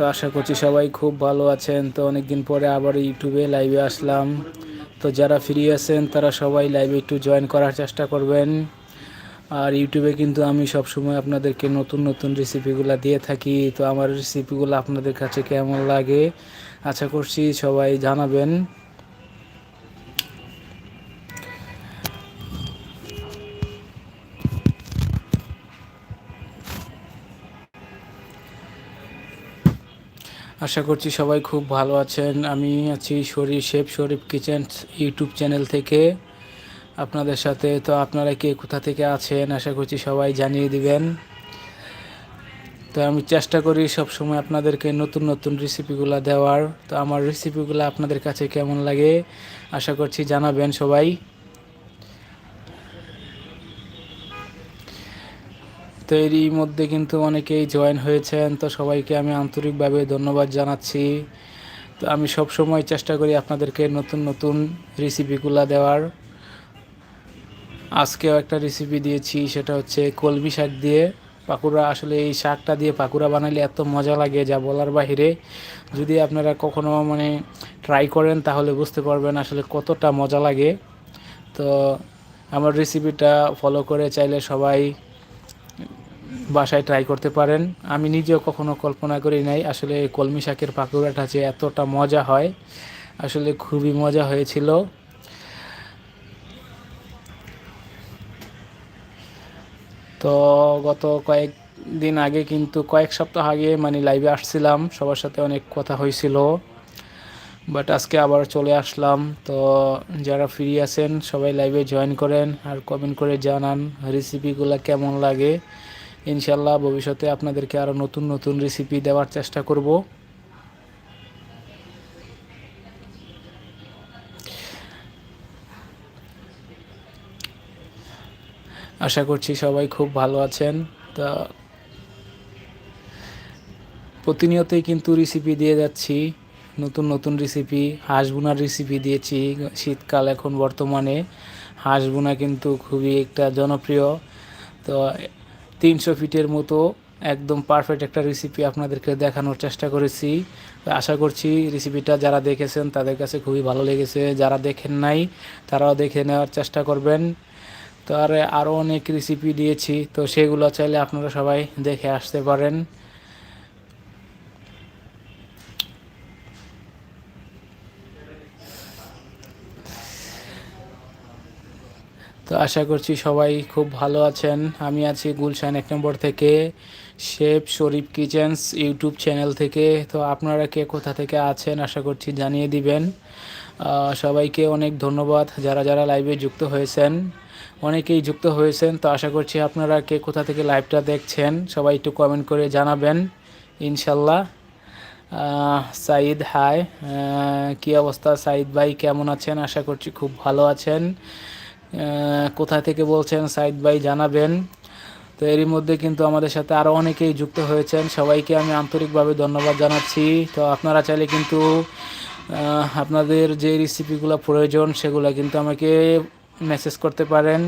তো আশা করছি সবাই খুব ভালো আছেন। তো অনেক দিন পরে আবার ইউটিউবে লাইভে আসলাম। তো যারা ফ্রি আছেন, তারা সবাই লাইভে একটু জয়েন করার চেষ্টা করবেন। আর ইউটিউবে কিন্তু আমি সব সময় আপনাদেরকে নতুন নতুন রেসিপিগুলো দিয়ে থাকি। তো আমার রেসিপিগুলো আপনাদের কাছে কেমন লাগে? আশা করছি সবাই জানাবেন। আশা করছি সবাই খুব ভালো আছেন। আমি আছি Sharif chef, Sharif kitchen YouTube channel থেকে। আপনাদের সাথে তো আপনারা কে কোথা থেকে আছেন, আশা করছি সবাই জানিয়ে দিবেন। তো আমি চেষ্টা করি সব সময় আপনাদেরকে নতুন নতুন রেসিপিগুলো দেওয়ার। তো আমার রেসিপিগুলো আপনাদের কাছে কেমন লাগে, আশা করছি জানাবেন সবাই। তো এরই মধ্যে কিন্তু অনেকেই জয়েন হয়েছেন, তো সবাইকে আমি আন্তরিকভাবে ধন্যবাদ জানাচ্ছি। তো আমি সব সময় চেষ্টা করি আপনাদেরকে নতুন নতুন রেসিপিগুলো দেওয়ার। আজকেও একটা রেসিপি দিয়েছি, সেটা হচ্ছে কলমি শাক দিয়ে। পাকুড়া, আসলে এই শাকটা দিয়ে পাকুড়া বানালে এত মজা লাগে, যা বলার বাহিরে। যদি আপনারা কখনো মানে ট্রাই করেন, তাহলে বুঝতে পারবেন আসলে কতটা মজা লাগে। তো আমার রেসিপিটা ফলো করে চাইলে সবাই বাসায় ট্রাই করতে পারেন। আমি নিজেও কখনো কল্পনা করি নাই আসলে কলমি শাকের পাকুড়াটা যে এতটা মজা হয়। আসলে খুবই মজা হয়েছিল। তো গত কয়েক দিন আগে কিন্তু কয়েক সপ্তাহ আগে মানে লাইভে আসছিলাম। সবার সাথে অনেক কথা হয়েছিল। বাট আজকে আবার চলে আসলাম। তো যারা ফ্রি আছেন, সবাই লাইভে জয়েন করেন আর কমেন্ট করে জানান। রেসিপিগুলো কেমন লাগে? ইনশাল্লাহ ভবিষ্যতে আপনাদেরকে আরও নতুন নতুন রেসিপি দেওয়ার চেষ্টা করব। আশা করছি সবাই খুব ভালো আছেন। তা প্রতিনিয়তই কিন্তু রেসিপি দিয়ে যাচ্ছি। নতুন নতুন রেসিপি হাঁস বোনার রেসিপি দিয়েছি। শীতকাল এখন বর্তমানে। হাঁস বোনা কিন্তু খুবই একটা জনপ্রিয়। তো তিনশো ফিটের মতো একদম পারফেক্ট একটা রেসিপি আপনাদেরকে দেখানোর চেষ্টা করেছি। আশা করছি রেসিপিটা যারা দেখেছেন তাদের কাছে খুবই ভালো লেগেছে। যারা দেখেন নাই, তারাও দেখে নেওয়ার চেষ্টা করবেন। তো আর আরও অনেক রেসিপি দিয়েছি, তো সেগুলো চাইলে আপনারা সবাই দেখে আসতে পারেন। আশা করছি সবাই খুব ভালো আছেন। আমি আছি গুলশান এক নম্বর থেকে chef Sharif kitchens YouTube channel থেকে। তো আপনারা কে কোথা থেকে আছেন আশা করছি জানিয়ে দিবেন। সবাইকে অনেক ধন্যবাদ যারা যারা লাইভে যুক্ত হয়েছেন। অনেকেই যুক্ত হয়েছেন, তো আশা করছি আপনারা কে কোথা থেকে লাইভটা দেখছেন সবাই একটু কমেন্ট করে জানাবেন, ইনশাল্লাহ। সাইদ, হাই। কি অবস্থা? সাইদ ভাই, কেমন আছেন? আশা করছি খুব ভালো আছেন। কোথা থেকে বলছেন সাইদ ভাই জানাবেন। তো এরই মধ্যে কিন্তু আমাদের সাথে আরও অনেকেই যুক্ত হয়েছেন। সবাইকে আমি আন্তরিকভাবে ধন্যবাদ জানাচ্ছি। তো আপনারা চাইলে কিন্তু আপনাদের যে রেসিপিগুলো প্রয়োজন, সেগুলো কিন্তু আমাকে মেসেজ করতে পারেন।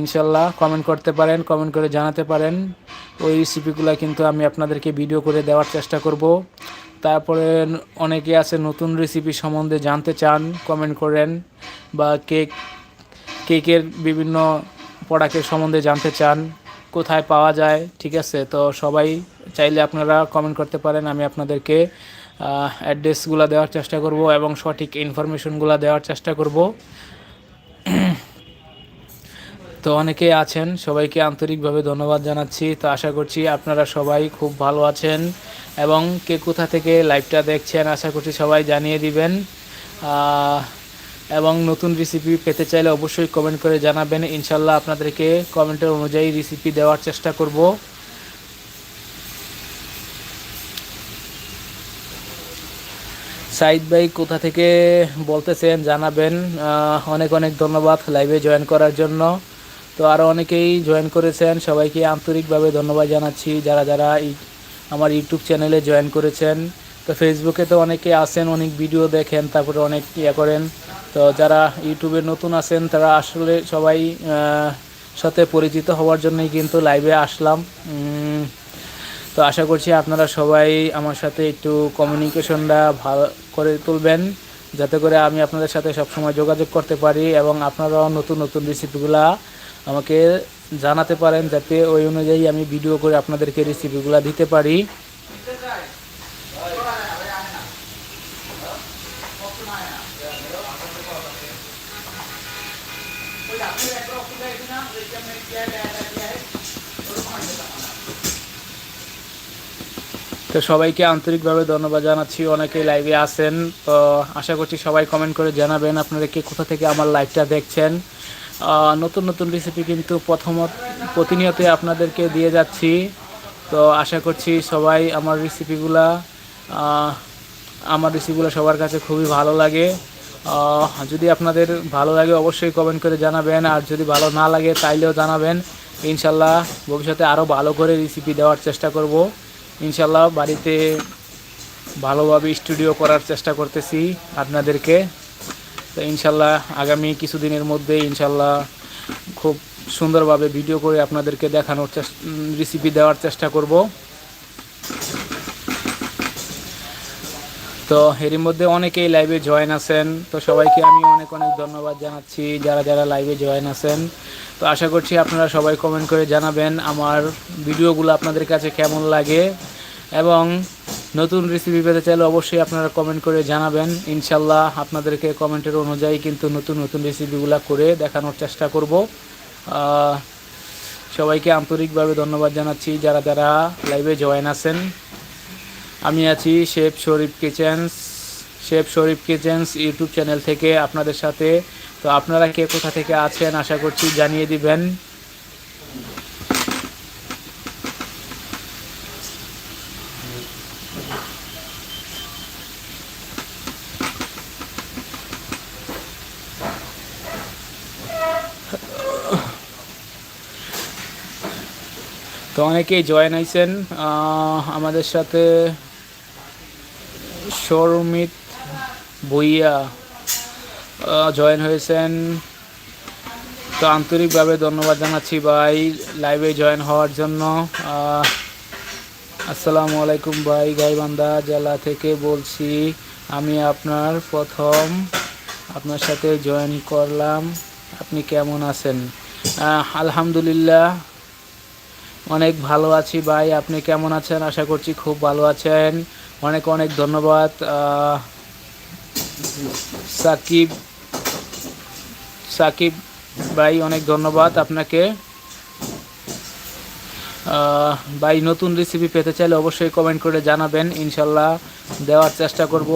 ইনশাল্লাহ কমেন্ট করতে পারেন কমেন্ট করে জানাতে পারেন। ওই রেসিপিগুলো কিন্তু আমি আপনাদেরকে ভিডিও করে দেওয়ার চেষ্টা করব। তারপরে অনেকে আছে নতুন রেসিপি সম্বন্ধে জানতে চান কমেন্ট করেন বা কেক কেকের বিভিন্ন প্রোডাক্টের সম্বন্ধে জানতে চান, কোথায় পাওয়া যায়, ঠিক আছে? তো সবাই চাইলে আপনারা কমেন্ট করতে পারেন, আমি আপনাদেরকে অ্যাড্রেসগুলো দেওয়ার চেষ্টা করব এবং সঠিক ইনফরমেশনগুলো দেওয়ার চেষ্টা করব। তো অনেকেই আছেন, সবাইকে আন্তরিকভাবে ধন্যবাদ জানাচ্ছি। তো আশা করছি আপনারা সবাই খুব ভালো আছেন এবং কে কোথা থেকে লাইভটা দেখছেন, আশা করছি সবাই জানিয়ে দিবেন। এবং নতুন রেসিপি পেতে চাইলে অবশ্যই কমেন্ট করে জানাবেন। ইনশাল্লাহ আপনাদেরকে কমেন্টের অনুযায়ী রেসিপি দেওয়ার চেষ্টা করব। সাইদ ভাই কোথা থেকে বলতেছেন জানাবেন। অনেক অনেক ধন্যবাদ লাইভে জয়েন করার জন্য। তো আরও অনেকেই জয়েন করেছেন, সবাইকে আন্তরিকভাবে ধন্যবাদ জানাচ্ছি যারা যারা আমার ইউটিউব চ্যানেলে জয়েন করেছেন। তো ফেসবুকে তো অনেকে আসেন অনেক ভিডিও দেখেন, তারপরে অনেক ইয়ে করেন। তো যারা ইউটিউবে নতুন আছেন, তারা আসলে সবাই সাথে পরিচিত হওয়ার জন্যই কিন্তু লাইভে আসলাম। তো আশা করছি আপনারা সবাই আমার সাথে একটু কমিউনিকেশনটা ভালো করে তুলবেন, যাতে করে আমি আপনাদের সাথে সবসময় যোগাযোগ করতে পারি এবং আপনারাও নতুন নতুন রেসিপিগুলা আমাকে জানাতে পারেন, যাতে ওই অনুযায়ী আমি ভিডিও করে আপনাদেরকে রেসিপিগুলা দিতে পারি। তো সবাইকে আন্তরিকভাবে ধন্যবাদ জানাচ্ছি, অনেকেই লাইভে আছেন। তো আশা করছি সবাই কমেন্ট করে জানাবেন আপনারা কে কোথা থেকে আমার লাইভটা দেখছেন। নতুন নতুন রেসিপি কিন্তু প্রথমত প্রতিনিয়তই আপনাদেরকে দিয়ে যাচ্ছি। তো আশা করছি সবাই আমার রেসিপিগুলা আমার রেসিপিগুলো সবার কাছে খুবই ভালো লাগে। যদি আপনাদের ভালো লাগে অবশ্যই কমেন্ট করে জানাবেন, আর যদি ভালো না লাগে তাইলেও জানাবেন। ইনশাল্লাহ ভবিষ্যতে আরও ভালো করে রেসিপি দেওয়ার চেষ্টা করব। ইনশাল্লাহ বাড়িতে ভালোভাবে স্টুডিও করার চেষ্টা করতেছি আপনাদেরকে। তো ইনশাল্লাহ আগামী কিছুদিনের মধ্যে ইনশাল্লাহ খুব সুন্দরভাবে ভিডিও করে আপনাদেরকে দেখানোর রেসিপি দেওয়ার চেষ্টা করব। তো এরই মধ্যে অনেকেই লাইভে জয়েন আছেন। তো সবাইকে আমি অনেক অনেক ধন্যবাদ জানাচ্ছি যারা যারা লাইভে জয়েন আছেন। তো আশা করছি আপনারা সবাই কমেন্ট করে জানাবেন আমার ভিডিওগুলো আপনাদের কাছে কেমন লাগে। এবং নতুন রেসিপি পেতে চাইলে অবশ্যই আপনারা কমেন্ট করে জানাবেন। ইনশাল্লাহ আপনাদেরকে কমেন্টের অনুযায়ী কিন্তু নতুন নতুন রেসিপিগুলো করে দেখানোর চেষ্টা করব। সবাইকে আন্তরিকভাবে ধন্যবাদ জানাচ্ছি যারা যারা লাইভে জয়েন আছেন। আমি আছি chef Sharif kitchens, chef Sharif kitchens YouTube channel থেকে আপনাদের সাথে। তো আপনারা কে কোথা থেকে আছেন আশা করছি জানিয়ে দিবেন। তো অনেকেই জয়েন হয়েছেন আমাদের সাথে সৌমিত ভুইয়া জয়েন হয়েছেন। তো আন্তরিকভাবে ধন্যবাদ জানাচ্ছি ভাই লাইভে জয়েন হওয়ার জন্য। আসসালামু আলাইকুম ভাই, গাইবান্ধা জেলা থেকে বলছি, আমি আপনার প্রথম আপনার সাথে জয়েন করলাম। আপনি কেমন আছেন? আলহামদুলিল্লাহ, অনেক ভালো আছি ভাই। আপনি কেমন আছেন? আশা করছি খুব ভালো আছেন। অনেক অনেক ধন্যবাদ সাকিব সাকিব ভাই, অনেক ধন্যবাদ আপনাকে। ভাই, নতুন রেসিপি পেতে চাইলে অবশ্যই কমেন্ট করে জানাবেন, ইনশাল্লাহ দেওয়ার চেষ্টা করব।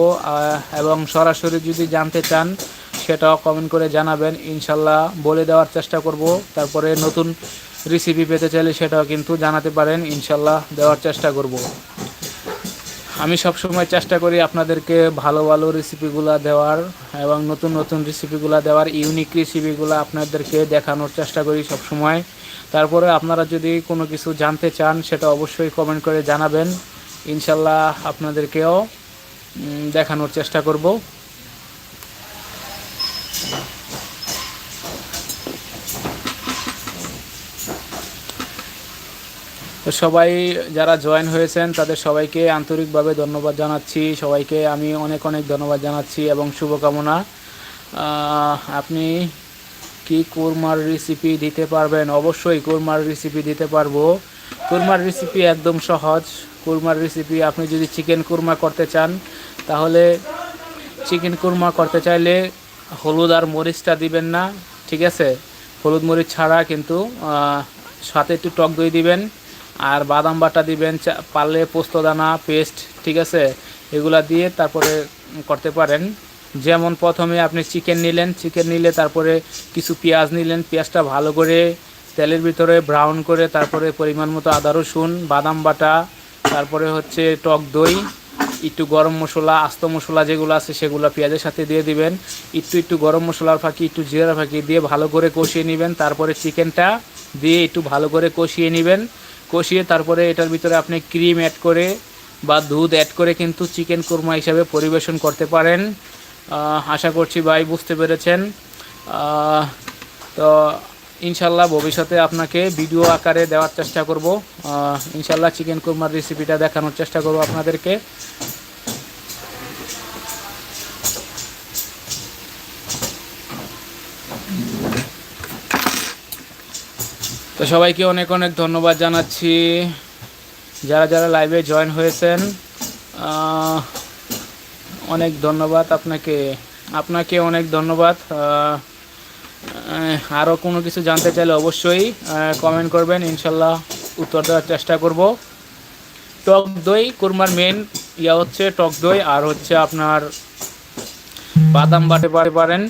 এবং সরাসরি যদি জানতে চান, সেটাও কমেন্ট করে জানাবেন, ইনশাল্লাহ বলে দেওয়ার চেষ্টা করব। তারপরে নতুন রেসিপি পেতে চাইলে সেটাও কিন্তু জানাতে পারেন, ইনশাল্লাহ দেওয়ার চেষ্টা করব। আমি সব সময় চেষ্টা করি আপনাদেরকে ভালো ভালো রেসিপিগুলো দেওয়ার এবং নতুন নতুন রেসিপিগুলো দেওয়ার ইউনিক রেসিপিগুলো আপনাদেরকে দেখানোর চেষ্টা করি সব সময় তারপরে আপনারা যদি কোনো কিছু জানতে চান, সেটা অবশ্যই কমেন্ট করে জানাবেন। ইনশাল্লাহ আপনাদেরকেও দেখানোর চেষ্টা করব। তো সবাই যারা জয়েন হয়েছেন, তাদের সবাইকে আন্তরিকভাবে ধন্যবাদ জানাচ্ছি। সবাইকে আমি অনেক অনেক ধন্যবাদ জানাচ্ছি এবং শুভকামনা। আপনি কি কোরমার রেসিপি দিতে পারবেন? অবশ্যই কোরমার রেসিপি দিতে পারব। কোরমার রেসিপি একদম সহজ। কোরমার রেসিপি আপনি যদি চিকেন কোরমা করতে চান, তাহলে চিকেন কোরমা করতে চাইলে হলুদ আর মরিচটা দিবেন না, ঠিক আছে? হলুদ মরিচ ছাড়া কিন্তু সাথে একটু টক দই দিবেন। আর বাদাম বাটা দিবেন পারলে পোস্তদানা, পেস্ট, ঠিক আছে? এগুলা দিয়ে তারপরে করতে পারেন। যেমন প্রথমে আপনি চিকেন নিলেন, চিকেন নিলে তারপরে কিছু পেঁয়াজ নিলেন, পেঁয়াজটা ভালো করে তেলের ভিতরে ব্রাউন করে তারপরে পরিমাণ মতো আদা, রসুন, বাদাম বাটা, তারপরে হচ্ছে টক দই, একটু গরম মশলা, আস্ত মশলা যেগুলো আছে সেগুলো পেঁয়াজের সাথে দিয়ে দিবেন। একটু একটু গরম মশলার ফাঁকি, একটু জিরা ফাঁকি দিয়ে ভালো করে কষিয়ে নেবেন। তারপরে চিকেনটা দিয়ে একটু ভালো করে কষিয়ে নেবেন। কষিয়ে তারপরে এটার ভিতরে আপনি ক্রিম অ্যাড করে বা দুধ অ্যাড করে কিন্তু চিকেন কোরমা হিসাবে পরিবেশন করতে পারেন। আশা করছি ভাই বুঝতে পেরেছেন। তো ইনশাল্লাহ ভবিষ্যতে আপনাকে ভিডিও আকারে দেওয়ার চেষ্টা করব। ইনশাল্লাহ চিকেন কুরমার রেসিপিটা দেখানোর চেষ্টা করব আপনাদেরকে। তো সবাইকে অনেক অনেক ধন্যবাদ জানাচ্ছি। যারা যারা লাইভে জয়েন হয়েছেন অনেক ধন্যবাদ আপনাকে। আপনাকে অনেক ধন্যবাদ। আরও কোনো কিছু জানতে চাইলে অবশ্যই কমেন্ট করবেন, ইনশাল্লাহ উত্তর দেওয়ার চেষ্টা করব। টক দই, কুরমার মেন ইয়া হচ্ছে টক দই, আর হচ্ছে আপনার বাদাম বাটে পারে পারেন।